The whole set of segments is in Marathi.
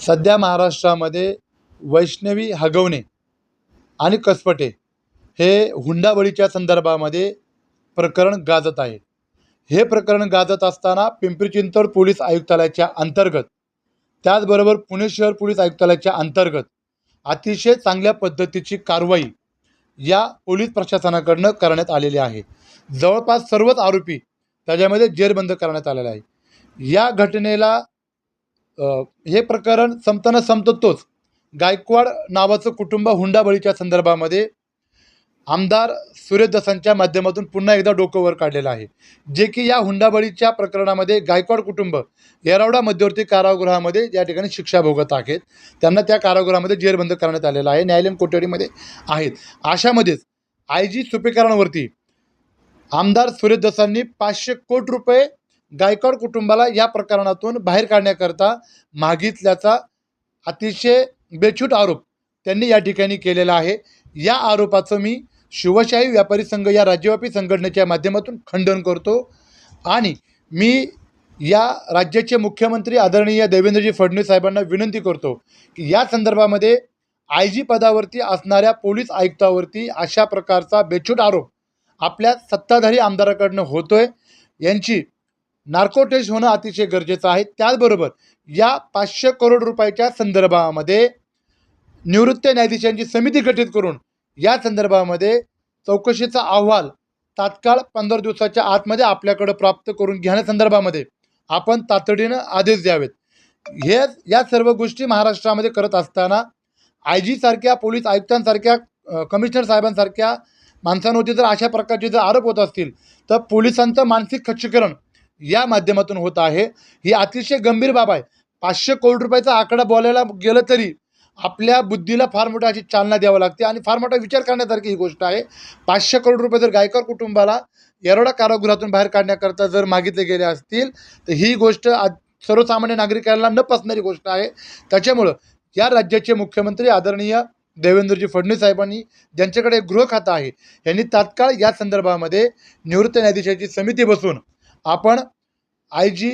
सध्या महाराष्ट्रामध्ये वैष्णवी हगवणे आणि कसपटे हे हुंडाबळीच्या संदर्भामध्ये प्रकरण गाजत आहे. हे प्रकरण गाजत असताना पिंपरी चिंचवड पोलीस आयुक्तालयाच्या अंतर्गत त्याचबरोबर पुणे शहर पोलीस आयुक्तालयाच्या अंतर्गत अतिशय चांगल्या पद्धतीची कारवाई या पोलीस प्रशासनाकडनं करण्यात आलेली आहे. जवळपास सर्वच आरोपी त्याच्यामध्ये जेरबंद करण्यात आलेला आहे. या घटनेला हे प्रकरण संपताना संपतोच. गायकवाड नावाचं कुटुंब हुंडाबळीच्या संदर्भामध्ये आमदार सुरेश माध्यमातून पुन्हा एकदा डोकं वर काढलेलं आहे. जे की या हुंडाबळीच्या प्रकरणामध्ये गायकवाड कुटुंब येरावडा मध्यवर्ती कारागृहामध्ये या ठिकाणी शिक्षा भोगत आहेत. त्यांना त्या कारागृहामध्ये जेरबंद करण्यात आलेलं आहे. न्यायालयीन कोठडीमध्ये आहेत. अशामध्येच आय जी सुपेकरांवरती आमदार सुरेश पाचशे कोटी रुपये गायकवाड कुटुंबाला या प्रकरणातून बाहेर काढण्याकरता मागितल्याचा अतिशय बेछूट आरोप त्यांनी या ठिकाणी केलेला आहे. या आरोपाचं मी शिवशाही व्यापारी संघ या राज्यव्यापी संघटनेच्या माध्यमातून खंडन करतो आणि मी या राज्याचे मुख्यमंत्री आदरणीय देवेंद्रजी फडणवीस साहेबांना विनंती करतो की या संदर्भामध्ये आय जी पदावरती असणाऱ्या पोलीस आयुक्तावरती अशा प्रकारचा बेछूट आरोप आपल्या सत्ताधारी आमदाराकडनं होतोय. यांची नार्को टेस्ट होणं अतिशय गरजेचं आहे. त्याचबरोबर या पाचशे करोड रुपयाच्या संदर्भामध्ये निवृत्त न्यायाधीशांची समिती गठीत करून या संदर्भामध्ये चौकशीचा अहवाल तात्काळ पंधरा दिवसाच्या आतमध्ये आपल्याकडं प्राप्त करून घेण्यासंदर्भामध्ये आपण तातडीनं आदेश द्यावेत. हे या सर्व गोष्टी महाराष्ट्रामध्ये करत असताना आय जीसारख्या पोलीस आयुक्तांसारख्या कमिशनर साहेबांसारख्या माणसांवरती जर अशा प्रकारचे जर आरोप होत असतील तर पोलिसांचं मानसिक खच्चीकरण या माध्यमातून होत आहे. ही अतिशय गंभीर बाब आहे. पाचशे कोटी रुपयाचा आकडा बोलायला गेलं तरी आपल्या बुद्धीला फार मोठा अशी चालना द्यावं लागते. आणि फार मोठा विचार करण्यासारखी ही गोष्ट आहे. पाचशे करोड रुपये जर गायकर कुटुंबाला येरवडा कारागृहातून बाहेर काढण्याकरता जर मागितले गेले असतील तर ही गोष्ट आज सर्वसामान्य नागरिकांना न पसणारी गोष्ट आहे. त्याच्यामुळं या राज्याचे मुख्यमंत्री आदरणीय देवेंद्रजी फडणवीस साहेबांनी ज्यांच्याकडे गृह खातं आहे यांनी तात्काळ या संदर्भामध्ये निवृत्त न्यायाधीशाची समिती बसून आपण आय जी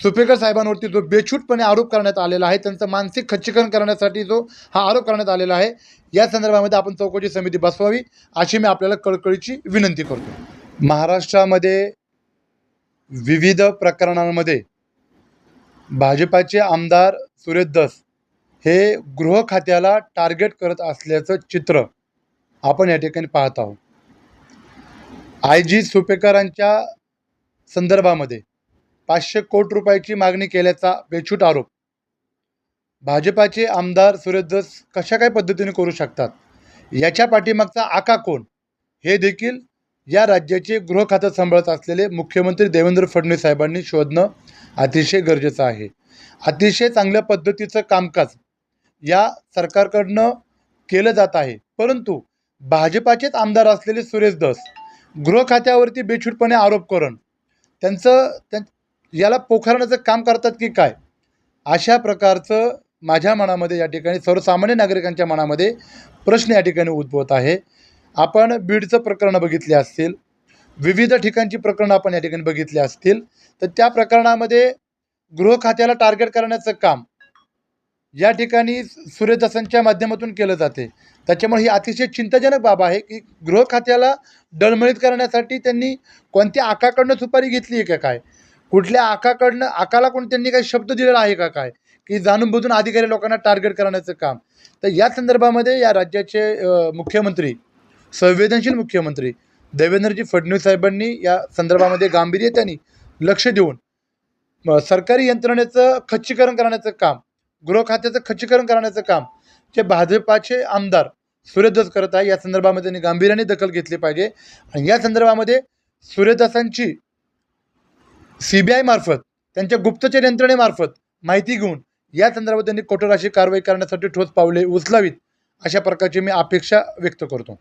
सुपेकर साहेबांवरती जो बेछूटपणे आरोप करण्यात आलेला आहे त्यांचं मानसिक खच्चीकरण करण्यासाठी जो हा आरोप करण्यात आलेला आहे या संदर्भामध्ये आपण चौकशी समिती बसवावी अशी मी आपल्याला कळकळीची विनंती करतो. महाराष्ट्रामध्ये विविध प्रकरणांमध्ये भाजपाचे आमदार सुरेश दस हे गृह खात्याला टार्गेट करत असल्याचं चित्र आपण या ठिकाणी पाहत आहोत. आय जी सुपेकरांच्या संदर्भामध्ये पाचशे कोटी रुपयाची मागणी केल्याचा बेछूट आरोप. भाजपाचे आमदार सुरेश कशा काय पद्धतीने करू शकतात? याच्या पाठीमागचा आका कोण? हे देखील या राज्याचे गृह खातं सांभाळत असलेले मुख्यमंत्री देवेंद्र फडणवीस साहेबांनी शोधणं अतिशय गरजेचं आहे. अतिशय चांगल्या पद्धतीचं कामकाज या सरकारकडनं केलं जात आहे. परंतु भाजपाचेच आमदार असलेले सुरेश दस गृह खात्यावरती बेछूटपणे आरोप करून त्यांचं त्यां याला पोखरण्याचं काम करतात की काय? अशा प्रकारचं माझ्या मनामध्ये या ठिकाणी सर्वसामान्य नागरिकांच्या मनामध्ये प्रश्न या ठिकाणी उद्भवत आहे. आपण बीडचं प्रकरण बघितले असतील विविध ठिकाणची प्रकरणं आपण या ठिकाणी बघितली असतील तर त्या प्रकरणामध्ये गृह खात्याला टार्गेट करण्याचं काम या ठिकाणी सूर्यदासांच्या माध्यमातून केलं जाते. त्याच्यामुळे ही अतिशय चिंताजनक बाब आहे की गृह खात्याला डळमळीत करण्यासाठी त्यांनी कोणत्या आकाकडनं सुपारी घेतली आहे का काय? कुठल्या आकाकडनं आकाला कोण त्यांनी काही शब्द दिलेला आहे का काय? की जाणून बुजून अधिकारी लोकांना टार्गेट करण्याचं काम. तर या संदर्भामध्ये या राज्याचे मुख्यमंत्री संवेदनशील मुख्यमंत्री देवेंद्रजी फडणवीस साहेबांनी या संदर्भामध्ये गांभीर्यतेने लक्ष देऊन सरकारी यंत्रणेचं खच्चीकरण करण्याचं काम गृह खात्याचं खच्चीकरण करण्याचं काम जे भाजपाचे आमदार सूर्यदास करत आहे या संदर्भामध्ये त्यांनी गांभीर्याने दखल घेतली पाहिजे. आणि या संदर्भामध्ये सूर्यदासांची सी बी आय मार्फत त्यांच्या गुप्तचर यंत्रणेमार्फत माहिती घेऊन या संदर्भात त्यांनी कठोर अशी कारवाई करण्यासाठी ठोस पावले उचलावीत अशा प्रकारची मी अपेक्षा व्यक्त करतो.